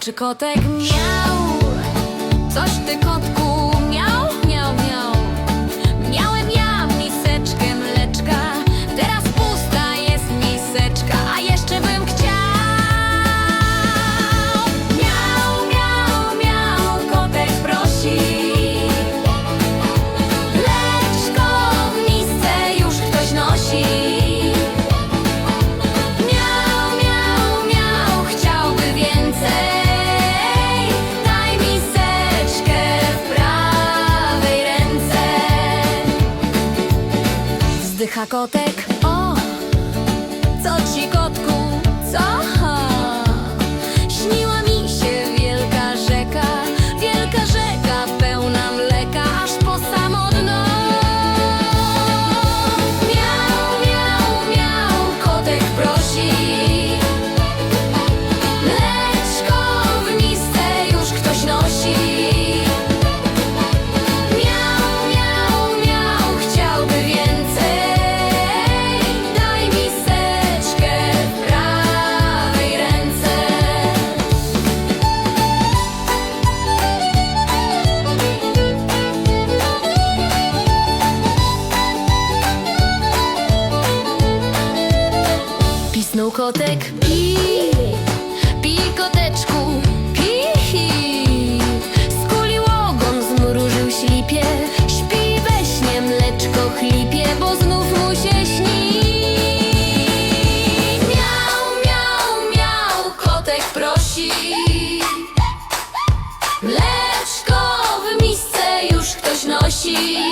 czy kotek miał? Coś ty kotku ズ箱で snu kotek pi, pi koteczku, pi Skulił ogon, zmrużył ślipie Śpi we śnie mleczko chlipie, bo znów mu się śni. Miał, miał, miał, kotek prosi. Mleczko w misce już ktoś nosi.